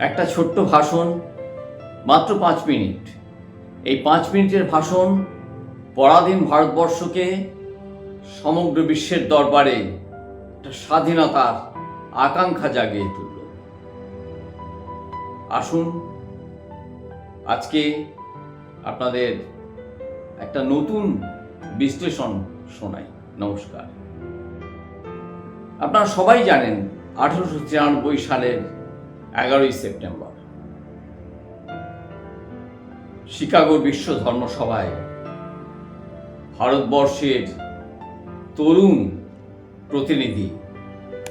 একটা ছোট্ট ভাষণ, মাত্র পাঁচ মিনিট। এই পাঁচ মিনিটের ভাষণ পরাধীন ভারতবর্ষকে সমগ্র বিশ্বের দরবারে একটা স্বাধীনতার আকাঙ্ক্ষা জাগিয়ে তুলল। আসুন, আজকে আপনাদের একটা নতুন বিশ্লেষণ শোনাই। নমস্কার। আপনারা সবাই জানেন, আঠারোশো তিরানব্বই সালের এগারোই সেপ্টেম্বর। শিকাগোর বিশ্ব ধর্মসভায় ভারতবর্ষের তরুণ প্রতিনিধি,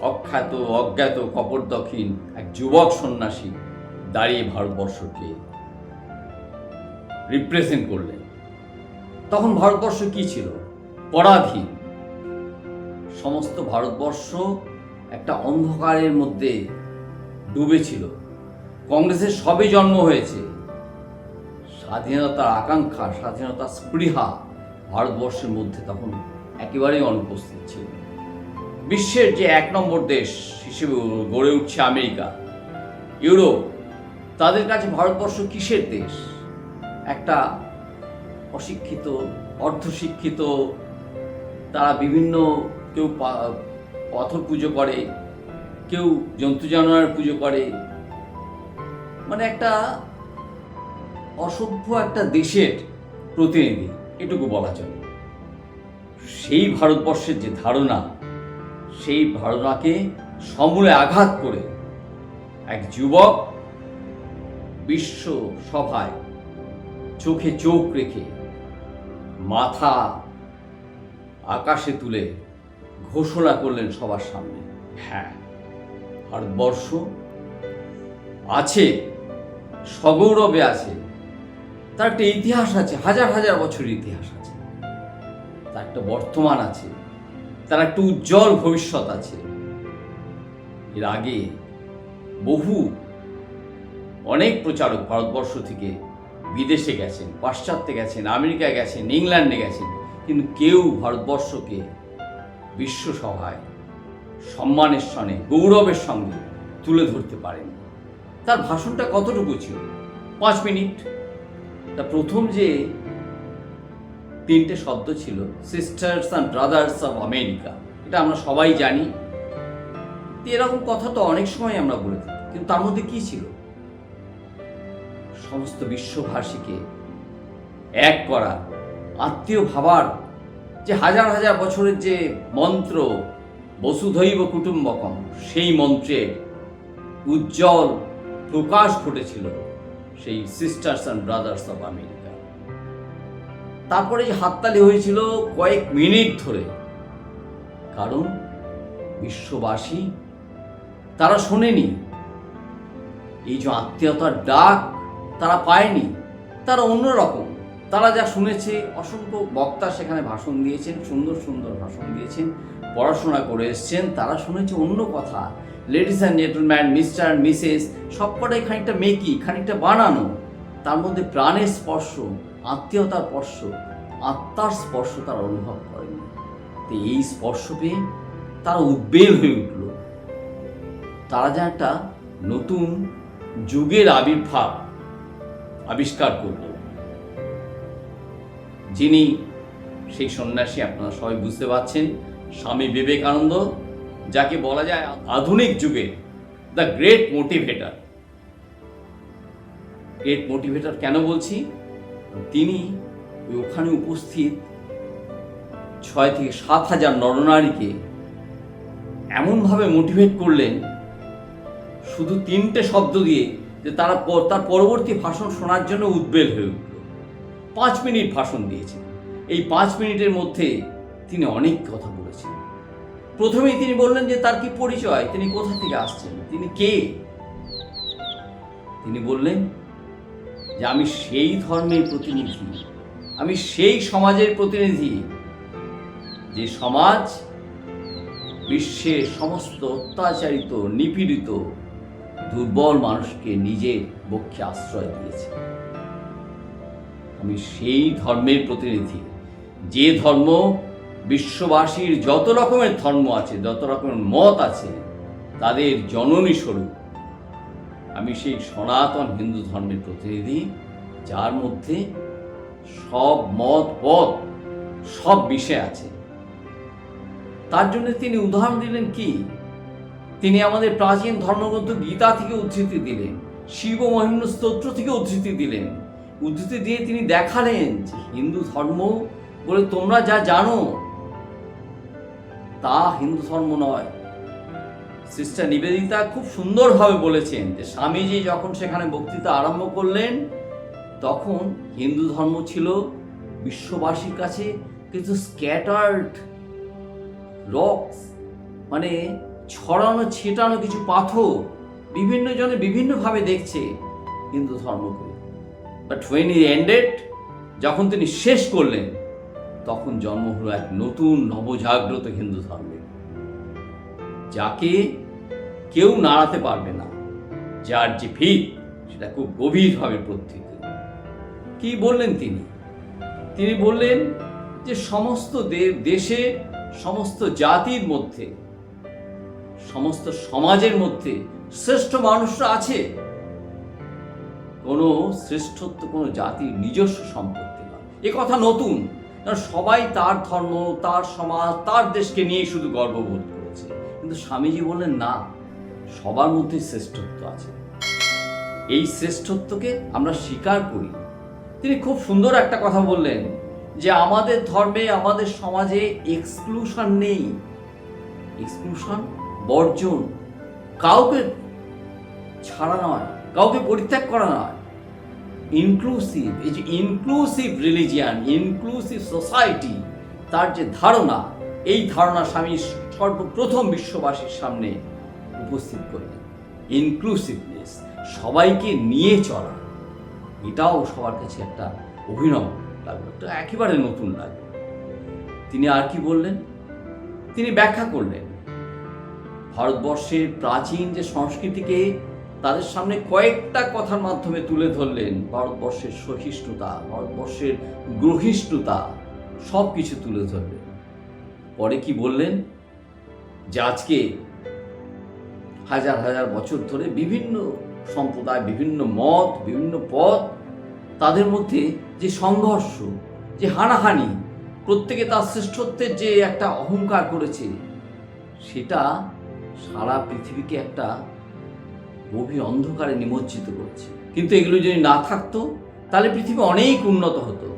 অখ্যাত, অজ্ঞাত কপরদক্ষিণ এক যুবক সন্ন্যাসী দাঁড়িয়ে ভারতবর্ষকে রিপ্রেজেন্ট করলেন। তখন ভারতবর্ষ কি ছিল? পরাধীন। সমস্ত ভারতবর্ষ একটা অন্ধকারের মধ্যে ডুবেছিল কংগ্রেসের সবে জন্ম হয়েছে। স্বাধীনতার আকাঙ্ক্ষা, স্বাধীনতার স্পৃহা ভারতবর্ষের মধ্যে তখন একেবারেই অনুপস্থিত ছিল। বিশ্বের যে এক নম্বর দেশ হিসেবে গড়ে উঠছে আমেরিকা, ইউরোপ, তাদের কাছে ভারতবর্ষ কিসের দেশ? একটা অশিক্ষিত, অর্ধশিক্ষিত, তারা বিভিন্ন কেউ পাথর পুজো করে কেউ জন্তু জানোয়ার পুজো করে। মানে একটা অসভ্য একটা দেশের প্রতিনিধি, এটুকু বলা চলে। সেই ভারতবর্ষের যে ধারণা, সেই ধারণাকে সমূলে আঘাত করে এক যুবক বিশ্ব সভায় চোখে চোখ রেখে মাথা আকাশে তুলে ঘোষণা করলেন সবার সামনে। হ্যাঁ। ভারতবর্ষ আছে, সগৌরবে আছে, তার একটা ইতিহাস আছে, হাজার হাজার বছরের ইতিহাস আছে। তার একটা বর্তমান আছে, তার একটা উজ্জ্বল ভবিষ্যৎ আছে। এর আগে বহু, অনেক প্রচারক ভারতবর্ষ থেকে বিদেশে গেছেন, পাশ্চাত্যে গেছেন, আমেরিকায় গেছেন, ইংল্যান্ডে গেছেন, কিন্তু কেউ ভারতবর্ষকে বিশ্বসভায় সম্মানের সঙ্গে গৌরবের সঙ্গে তুলে ধরতে পারেন। তার ভাষণটা কতটুকু ছিল? পাঁচ মিনিট। তা প্রথম যে তিনটে শব্দ ছিল sisters and brothers of America এটা আমরা সবাই জানি। এরকম কথা তো অনেক সময় আমরা বলে থাকি, কিন্তু তার মধ্যে কি ছিল? সমস্ত বিশ্বভাষীকে এক করা, আত্মীয় ভাবার যে হাজার হাজার বছরের যে মন্ত্র বসুধৈব কুটুম্বকম। সেই মন্ত্রের উজ্জ্বল প্রকাশ ঘটেছিল সেই sisters and brothers of America তারপরে যে হাততালি হয়েছিল কয়েক মিনিট ধরে। কারণ বিশ্ববাসী, তারা শোনেনি। এই যে আত্মীয়তার ডাক তারা পায়নি, তারা অন্যরকম। তারা যা শুনেছে, অসংখ্য বক্তা সেখানে ভাষণ দিয়েছেন, সুন্দর সুন্দর ভাষণ দিয়েছেন, পড়াশোনা করে এসছেন, তারা শুনেছে অন্য কথা। Ladies and gentleman mister Mrs সবকটাই খানিকটা মেকি, খানিকটা বানানো। তার মধ্যে প্রাণের স্পর্শ, আত্মীয়তার স্পর্শ, আত্মার স্পর্শ তারা অনুভব করেনি। তো এই স্পর্শ পেয়ে তারা উদ্বেগ হয়ে উঠল। তারা যেন একটা নতুন যুগের আবির্ভাব আবিষ্কার করল। যিনি সেই সন্ন্যাসী আপনারা সবাই বুঝতে পারছেন, স্বামী বিবেকানন্দ, যাকে বলা যায় আধুনিক যুগে the great motivator great motivator কেন বলছি? তিনি ওখানে উপস্থিত ছয় থেকে সাত হাজার নরনারীকে এমনভাবে মোটিভেট করলেন, শুধু তিনটে শব্দ দিয়ে যে তারা তার পরবর্তী ভাষণ শোনার জন্য উদ্বেল হয়ে পাঁচ মিনিট ভাষণ দিয়েছেন। এই পাঁচ মিনিটের মধ্যে তিনি অনেক কথা বলেছেন। প্রথমেই তিনি বললেন যে, তার কি পরিচয়? তিনি কোথা থেকে আসছেন? তিনি কে? তিনি বললেন যে, আমি সেই ধর্মের প্রতিনিধি। আমি সেই সমাজের প্রতিনিধি যে সমাজ বিশ্বের সমস্ত অত্যাচারিত, নিপীড়িত, দুর্বল মানুষকে নিজের বক্ষে আশ্রয় দিয়েছে। আমি সেই ধর্মের প্রতিনিধি। যে ধর্ম বিশ্ববাসীর যত রকমের ধর্ম আছে, যত রকমের মত আছে, তাদের জননী স্বরূপ। আমি সেই সনাতন হিন্দু ধর্মের প্রতিনিধি, যার মধ্যে সব মত পথ সব বিষয় আছে। তার জন্য তিনি উদাহরণ দিলেন কি? তিনি আমাদের প্রাচীন ধর্মগ্রন্থ গীতা থেকে উদ্ধৃতি দিলেন, শিব মহিম্ন স্তোত্র থেকে উদ্ধৃতি দিলেন। উদ্ধৃতি দিয়ে তিনি দেখালেন যে হিন্দু ধর্ম বলে তোমরা যা জানো, তা হিন্দু ধর্ম নয়। সিস্টার নিবেদিতা খুব সুন্দরভাবে বলেছেন যে স্বামীজি যখন সেখানে বক্তৃতা আরম্ভ করলেন, তখন হিন্দু ধর্ম ছিল বিশ্ববাসীর কাছে কিছু স্ক্যাটার্ড রক্স মানে ছড়ানো, ছেটানো কিছু পাথর, বিভিন্ন জনে বিভিন্নভাবে দেখছে হিন্দু ধর্মকে। বাট ওয়েন ই এন্ডেড যখন তিনি শেষ করলেন, তখন জন্ম হলো এক নতুন নবজাগ্রত হিন্দু ধর্মের যাকে কেউ নাড়াতে পারবে না, যার যে ভিত, সেটা খুব গভীরভাবে প্রত্যেক কি বললেন তিনি? তিনি বললেন যে সমস্ত দেশে, সমস্ত জাতির মধ্যে, সমস্ত সমাজের মধ্যে শ্রেষ্ঠ মানুষরা আছে। কোনো শ্রেষ্ঠত্ব, কোনো জাতির নিজস্ব সম্পত্তি নয়। এ কথা নতুন। সবাই তার ধর্ম, তার সমাজ, তার দেশকে নিয়ে শুধু গর্ববোধ করেছে। কিন্তু স্বামীজি বললেন, না, সবার মধ্যে শ্রেষ্ঠত্ব আছে। এই শ্রেষ্ঠত্বকে আমরা স্বীকার করি। তিনি খুব সুন্দর একটা কথা বললেন যে, আমাদের ধর্মে, আমাদের সমাজে এক্সক্লুশন নেই। এক্সক্লুশন বর্জন কাউকে ছাড়া নয়। কাউকে পরিত্যাগ করা নয়। ইনক্লুসিভ এই যে ইনক্লুসিভ রিলিজিয়ান ইনক্লুসিভ সোসাইটি তার যে ধারণা, এই ধারণা স্বামী সর্বপ্রথম বিশ্ববাসীর সামনে উপস্থিত করলেন। ইনক্লুসিভনেস সবাইকে নিয়ে চলা। এটাও সবার কাছে একটা অভিনব লাগল, একটা একেবারে নতুন লাগল। তিনি আর কি বললেন? তিনি ব্যাখ্যা করলেন। ভারতবর্ষের প্রাচীন যে সংস্কৃতিকে তাদের সামনে কয়েকটা কথার মাধ্যমে তুলে ধরলেন ভারতবর্ষের সহিষ্ণুতা, ভারতবর্ষের গ্রহিষ্ণুতা সব কিছু তুলে ধরলেন। পরে কি বললেন? যে আজকে হাজার হাজার বছর ধরে বিভিন্ন সম্প্রদায়, বিভিন্ন মত, বিভিন্ন পথ তাদের মধ্যে যে সংঘর্ষ, যে হানাহানি, প্রত্যেকে তার শ্রেষ্ঠত্বের যে একটা অহংকার করেছে, সেটা সারা পৃথিবীকে একটা গভীর অন্ধকারে নিমজ্জিত করেছে। কিন্তু এগুলো যদি না থাকতো, তাহলে পৃথিবী অনেক উন্নত হতো।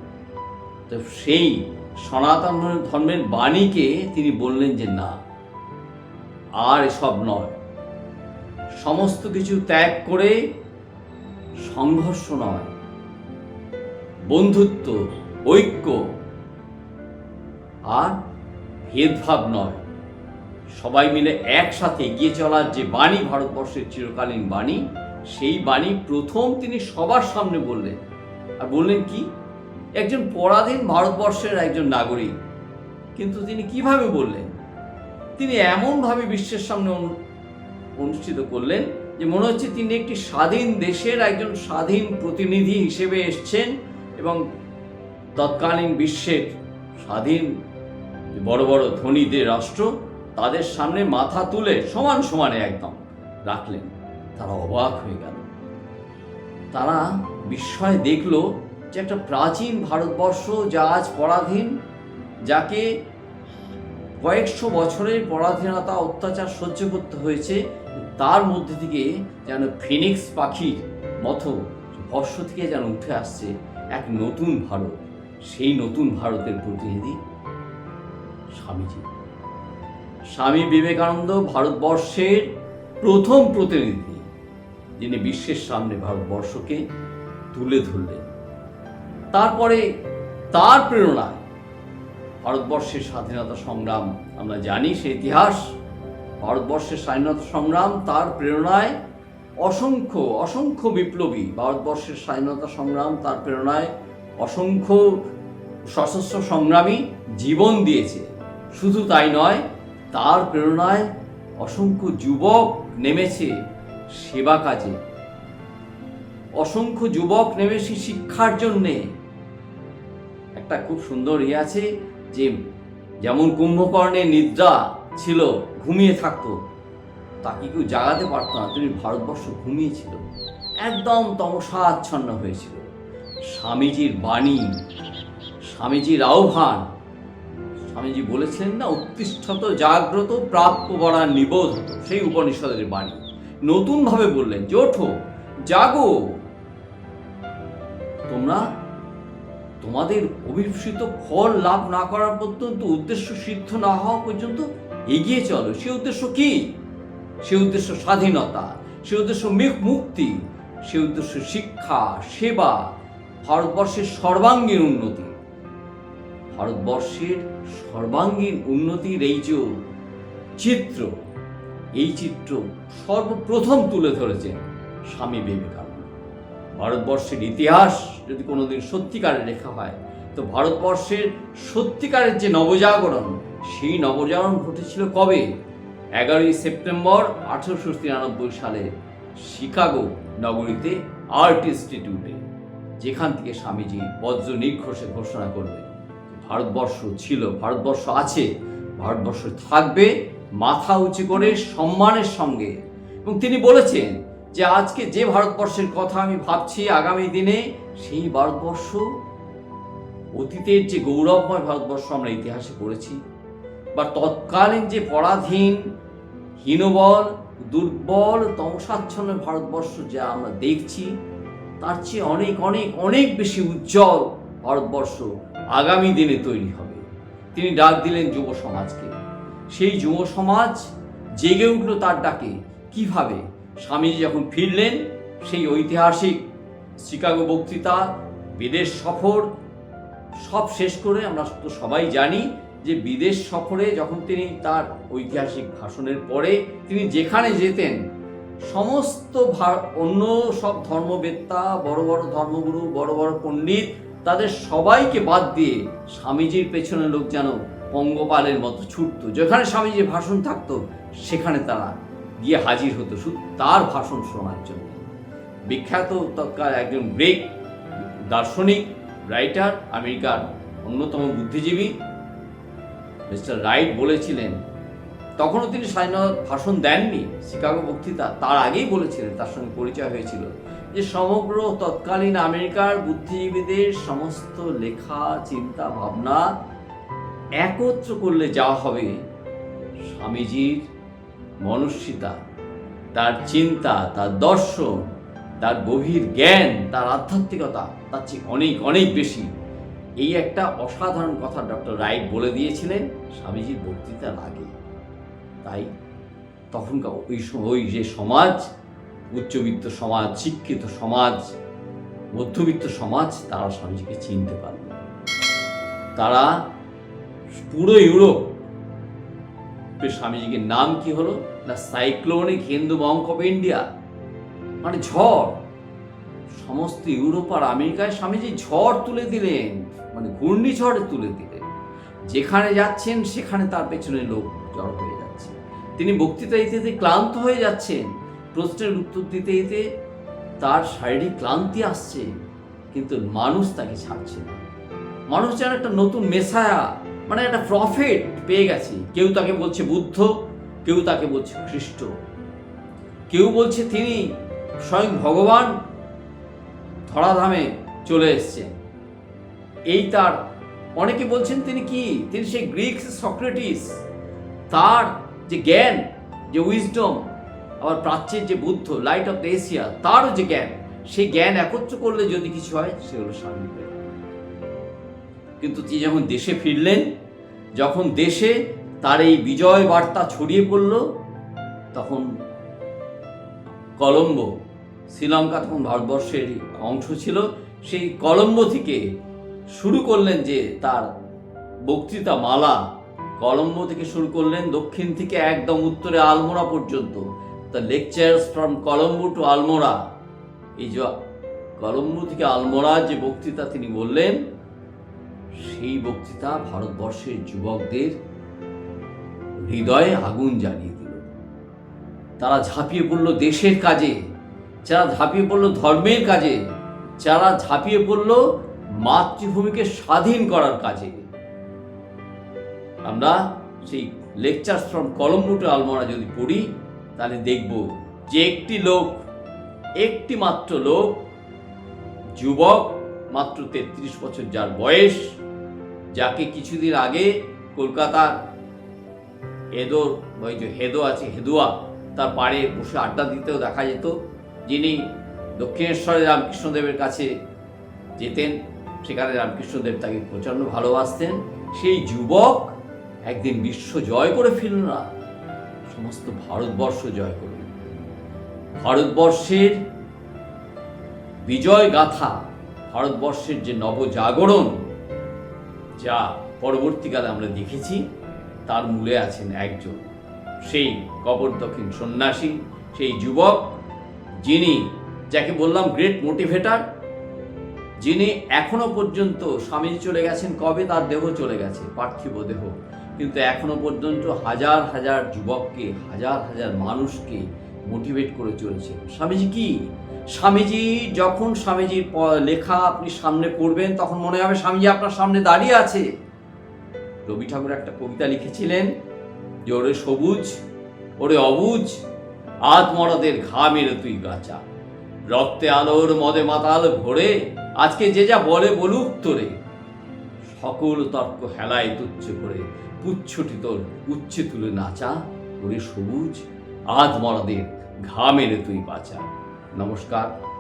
তো সেই সনাতন ধর্মের বাণীকে তিনি বললেন যে, না, আর এসব নয়। সমস্ত কিছু ত্যাগ করে সংঘর্ষ নয়। বন্ধুত্ব, ঐক্য আর ভেদভাব নয়। সবাই মিলে একসাথে এগিয়ে চলার যে বাণী ভারতবর্ষের চিরকালীন বাণী, সেই বাণী প্রথম তিনি সবার সামনে বললেন। আর বললেন কি? একজন পরাধীন ভারতবর্ষের একজন নাগরিক। কিন্তু তিনি কীভাবে বললেন? তিনি এমনভাবে বিশ্বের সামনে অনু- অনুষ্ঠিত করলেন যে মনে হচ্ছে তিনি একটি স্বাধীন দেশের একজন স্বাধীন প্রতিনিধি হিসেবে এসছেন এবং তৎকালীন বিশ্বের স্বাধীন বড় বড় ধনীদের রাষ্ট্র তাদের সামনে মাথা তুলে সমান সমানে একদম রাখলেন। তারা অবাক হয়ে গেল। তারা বিস্ময়ে দেখল যে একটা প্রাচীন ভারতবর্ষ যা আজ পরাধীন, যাকে কয়েকশো বছরের পরাধীনতা অত্যাচার সহ্য করতে হয়েছে, তার মধ্যে থেকে যেন ফিনিক্স পাখির মতো ভস্য থেকে যেন উঠে আসছে এক নতুন ভারত, সেই নতুন ভারতের প্রতিনিধি স্বামীজি। স্বামী বিবেকানন্দ ভারতবর্ষের প্রথম প্রতিনিধি, যিনি বিশ্বের সামনে ভারতবর্ষকে তুলে ধরলেন। তারপরে তার প্রেরণায় ভারতবর্ষের স্বাধীনতা সংগ্রাম, আমরা জানি সে ইতিহাস, ভারতবর্ষের স্বাধীনতা সংগ্রাম তার প্রেরণায় অসংখ্য অসংখ্য বিপ্লবী ভারতবর্ষের স্বাধীনতা সংগ্রাম তার প্রেরণায় অসংখ্য সশস্ত্র সংগ্রামী জীবন দিয়েছে। শুধু তাই নয় তার প্রেরণায় অসংখ্য যুবক নেমেছে সেবা কাজে। অসংখ্য যুবক নেমেছে শিক্ষার জন্যে। একটা খুব সুন্দর ইয়ে আছে যে, যেমন কুম্ভকর্ণের নিদ্রা ছিল, ঘুমিয়ে থাকতো, তাকে কেউ জাগাতে পারতো না, তিনি ভারতবর্ষ ঘুমিয়েছিল, একদম তমসাচ্ছন্ন হয়েছিল। স্বামীজির বাণী, স্বামীজির আহ্বান স্বামীজি বলেছিলেন না উত্তিষ্ঠত জাগ্রত, প্রাপ্য বড়া নিবোধ, সেই উপনিষদের বাণী। নতুনভাবে বললেন যে, ওঠো, জাগো। তোমরা তোমাদের অভিপ্সিত ফল লাভ না করার পর্যন্ত উদ্দেশ্য সিদ্ধ না হওয়া পর্যন্ত এগিয়ে চলো। সে উদ্দেশ্য কি? সে উদ্দেশ্য স্বাধীনতা, সে উদ্দেশ্য মিক- মুক্তি, সে উদ্দেশ্য শিক্ষা, সেবা, ভারতবর্ষের সর্বাঙ্গীন উন্নতি। ভারতবর্ষের সর্বাঙ্গীন উন্নতির এই যে চিত্র, এই চিত্র সর্বপ্রথম তুলে ধরেছেন স্বামী বিবেকানন্দ। ভারতবর্ষের ইতিহাস যদি কোনোদিন সত্যিকারে লেখা হয়, তো ভারতবর্ষের সত্যিকারের যে নবজাগরণ, সেই নবজাগরণ ঘটেছিল কবে? এগারোই সেপ্টেম্বর আঠারোশো তিরানব্বই সালে শিকাগো নগরীতে আর্ট ইনস্টিটিউটে, যেখান থেকে স্বামীজি বজ্র নির্ঘোষে ঘোষণা করলেন। ভারতবর্ষ ছিল, ভারতবর্ষ আছে, ভারতবর্ষ থাকবে মাথা উঁচু করে সম্মানের সঙ্গে। এবং তিনি বলেছেন যে আজকে যে ভারতবর্ষের কথা আমি ভাবছি আগামী দিনে, সেই ভারতবর্ষ, অতীতের যে গৌরবময় ভারতবর্ষ আমরা ইতিহাসে পড়েছি, বা তৎকালীন যে পরাধীন, হীনবল, দুর্বল তমসাচ্ছন্ন ভারতবর্ষ যা আমরা দেখছি, তার চেয়ে অনেক অনেক অনেক বেশি উজ্জ্বল ভারতবর্ষ আগামী দিনে তৈরি হবে। তিনি ডাক দিলেন যুব সমাজকে। সেই যুব সমাজ জেগে উঠল তার ডাকে। কীভাবে? স্বামীজি যখন ফিরলেন, সেই ঐতিহাসিক শিকাগো বক্তৃতা, বিদেশ সফর, সব শেষ করে আমরা তো সবাই জানি যে বিদেশ সফরে যখন তিনি তার ঐতিহাসিক ভাষণের পরে তিনি যেখানে যেতেন, সমস্ত অন্য সব ধর্মবেত্তা, বড় বড় ধর্মগুরু, বড় বড় পণ্ডিত তাদের সবাইকে বাদ দিয়ে স্বামীজির পেছনে লোক যেন পঙ্গপালের মতো ছুটতো। যেখানে স্বামীজির ভাষণ থাকতো, সেখানে তারা গিয়ে হাজির হতো। শুধু তার ভাষণ শোনার জন্য। বিখ্যাত তৎকাল একজন গ্রেক দার্শনিক, রাইটার, আমেরিকার অন্যতম বুদ্ধিজীবী মিস্টার রাইট বলেছিলেন, তখনও তিনি স্বাধীনতা ভাষণ দেননি। শিকাগো বক্তৃতা তার আগেই বলেছিলেন, তার সঙ্গে পরিচয় হয়েছিল। যে সমগ্র তৎকালীন আমেরিকার বুদ্ধিজীবীদের সমস্ত লেখা, চিন্তা, ভাবনা একত্র করলে যা হবে, স্বামীজির মনস্বিতা তার চিন্তা, তার দর্শন, তার গভীর জ্ঞান, তার আধ্যাত্মিকতা, তার চেয়ে অনেক অনেক বেশি। এই একটা অসাধারণ কথা ডক্টর রাইট বলে দিয়েছিলেন স্বামীজির বক্তৃতার আগে। তাই তখনকার ওই ওই যে সমাজ উচ্চবিত্ত সমাজ, শিক্ষিত সমাজ, মধ্যবিত্ত সমাজ, তারা স্বামীজিকে চিনতে পারল তারা পুরো ইউরোপ স্বামীজিকে নাম কি হলো? না cyclonic Hindu monk of India. মানে ঝড়। সমস্ত ইউরোপ আর আমেরিকায় স্বামীজি ঝড় তুলে দিলেন। মানে ঘূর্ণিঝড় তুলে দিলেন। যেখানে যাচ্ছেন, সেখানে তার পেছনে লোক জড়ো হয়ে যাচ্ছে। তিনি বক্তৃতা দিতে ক্লান্ত হয়ে যাচ্ছেন। প্রশ্নের উত্তর দিতে দিতে তার শারীরিক ক্লান্তি আসছে, কিন্তু মানুষ তাকে ছাড়ছে না। মানুষ যেন একটা নতুন মেসায়া মানে একটা প্রফেট পেয়ে গেছে। কেউ তাকে বলছে বুদ্ধ, কেউ তাকে বলছে খ্রিস্ট। কেউ বলছে তিনি স্বয়ং ভগবান, ধরাধামে চলে এসছেন এই তার, অনেকে বলছেন তিনি কি? তিনি সেই গ্রিক সক্রেটিস। তার যে জ্ঞান, যে উইজডম আবার প্রাচ্যের যে Buddha light of the Asia তারও যে জ্ঞান, সেই জ্ঞান একত্র করলে যদি কিছু হয়, সে হলো স্বামী কিন্তু তিনি যখন দেশে ফিরলেন, যখন দেশে তার এই বিজয় বার্তা ছড়িয়ে পড়ল, তখন কলম্বো, শ্রীলঙ্কা তখন ভারতবর্ষের অংশ ছিল, সেই কলম্বো থেকে শুরু করলেন যে তার বক্তৃতা মালা, কলম্বো থেকে শুরু করলেন দক্ষিণ থেকে একদম উত্তরে আলমোড়া পর্যন্ত। The lectures from Colombo to Almora এই যে কলম্বো থেকে আলমোড়া যে বক্তৃতা তিনি বললেন, সেই বক্তৃতা ভারতবর্ষের যুবকদের হৃদয়ে আগুন জ্বালিয়ে দিল। তারা ঝাঁপিয়ে পড়ল দেশের কাজে, যারা ঝাঁপিয়ে পড়ল ধর্মের কাজে, যারা ঝাঁপিয়ে পড়ল মাতৃভূমিকে স্বাধীন করার কাজে। আমরা সেই lecture from Colombo to Almora যদি পড়ি তাহলে দেখব যে একটি লোক, একটি মাত্র লোক, যুবক, মাত্র তেত্রিশ বছর যার বয়স, যাকে কিছুদিন আগে কলকাতার হেদোর, ওই যে হেদো আছে, হেদুয়া, তার পাড়ে বসে আড্ডা দিতেও দেখা যেত, যিনি দক্ষিণেশ্বরে রামকৃষ্ণদেবের কাছে যেতেন, সেখানে রামকৃষ্ণদেব তাকে প্রচণ্ড ভালোবাসতেন। সেই যুবক একদিন বিশ্ব জয় করে ফিরল না। সমস্ত ভারতবর্ষ জয় করল ভারতবর্ষের বিজয় গাথা, ভারতবর্ষের যে নবজাগরণ, যা পরবর্তীকালে আমরা দেখেছি, তার মূলে আছেন একজন, সেই কবর দক্ষিণ সন্ন্যাসী, সেই যুবক, যিনি, যাকে বললাম গ্রেট মোটিভেটার যিনি এখনও পর্যন্ত স্বামী চলে গেছেন। কবে তার দেহ চলে গেছে? পার্থিব দেহ। কিন্তু এখনও পর্যন্ত হাজার হাজার যুবককে, হাজার হাজার মানুষকে মোটিভেট করে চলেছে। স্বামীজি কি? স্বামীজি, যখন স্বামীজির লেখা আপনি সামনে পড়বেন, তখন মনে হবে স্বামীজি আপনার সামনে দাঁড়িয়ে আছে। রবি ঠাকুর একটা কবিতা লিখেছিলেন যে, ওরে সবুজ, ওরে অবুজ আধ মরদের ঘা মেরে তুই গাছা রক্তে আলোর মদে মাতাল ভরে, আজকে যে যা বলে বলুক তোরে। সকল তর্ক হেলায় তুচ্ছ করে পুচ্ছটি তোর উচ্ছে তুলে নাচা ওরে সবুজ আধ মরাদের ঘা মেরে তুই বাঁচা। নমস্কার।